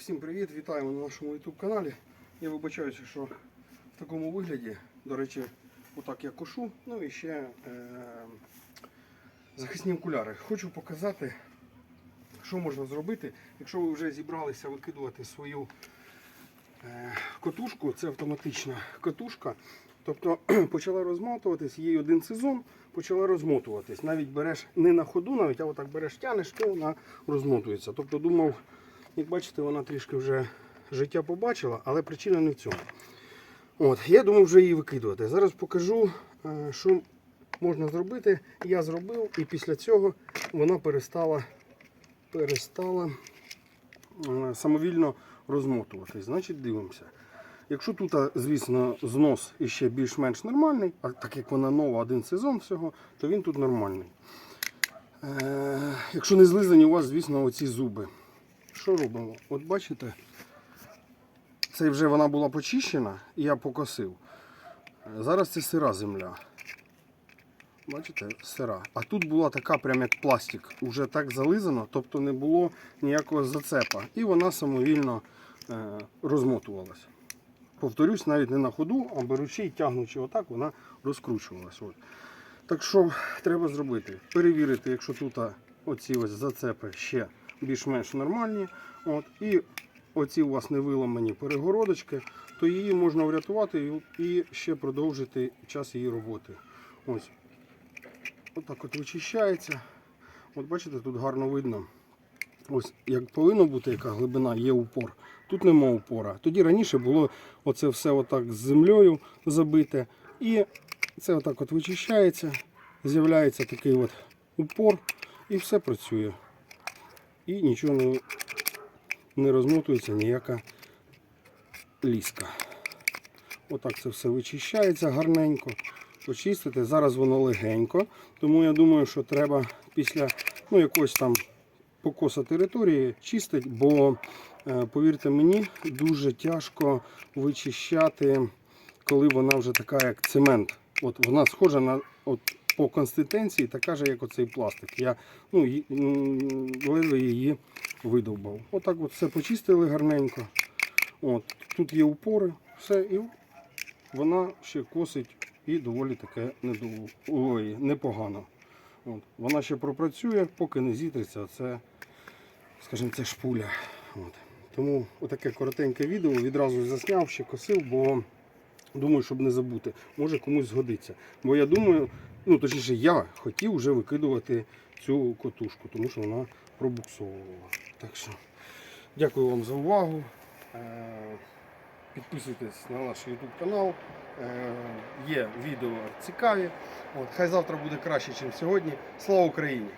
всім привіт! Вітаємо на нашому YouTube каналі. Я вибачаюся, що в такому вигляді, до речі, отак я кошу. Ну і ще е- захисні окуляри. Хочу показати, що можна зробити, якщо ви вже зібралися викидувати свою е- котушку, це автоматична котушка. Тобто почала розмотуватись, їй один сезон, почала розмотуватись. Навіть береш не на ходу, навіть, а отак береш тянеш, то вона розмотується. Тобто думав, як бачите, вона трішки вже життя побачила, але причина не в цьому. От, я думав вже її викидувати. Зараз покажу, е, що можна зробити. Я зробив, і після цього вона перестала, перестала е, самовільно розмотуватись. Значить, дивимося. Якщо тут, звісно, знос іще більш-менш нормальний, а так як вона нова, один сезон всього, то він тут нормальний. Е, якщо не злизані у вас, звісно, оці зуби. Що робимо? От бачите, це вже вона була почищена і я покосив. Зараз це сира земля. Бачите, сира. А тут була така, прям як пластик, уже так зализано, тобто не було ніякого зацепа. І вона самовільно е, розмотувалась. Повторюсь, навіть не на ходу, а беручи і тягнучи отак, вона розкручувалась. От. Так що треба зробити? Перевірити, якщо тут оці ось зацепи ще більш-менш нормальні. От, і оці у вас не виламані перегородочки, то її можна врятувати і ще продовжити час її роботи. Ось. Отак от вичищається. От бачите, тут гарно видно. Ось як повинно бути, яка глибина, є упор. Тут нема упора. Тоді раніше було оце все отак з землею забите. І це отак от вичищається, з'являється такий от упор і все працює. І нічого не, не розмотується, ніяка ліска. Отак це все вичищається гарненько. Почистити. Зараз воно легенько, тому я думаю, що треба після ну, якогось там покоса території чистить, бо, е, повірте мені, дуже тяжко вичищати, коли вона вже така, як цемент. От вона схожа на от, по консистенції, така ж, як оцей пластик. Я ну, ледве її видовбав. Отак от все почистили гарненько. От, тут є упори, все, і вона ще косить і доволі таке недовго, ой, непогано. От. Вона ще пропрацює, поки не зітреться, це, скажімо, це шпуля. От. Тому отаке коротеньке відео відразу засняв, ще косив, бо думаю, щоб не забути. Може комусь згодиться. Бо я думаю, ну точніше, я хотів вже викидувати цю котушку, тому що вона пробуксовувала. Так що дякую вам за увагу. Е, Підписуйтесь на наш YouTube канал. Е, Є відео цікаві. От, хай завтра буде краще, ніж сьогодні. Слава Україні!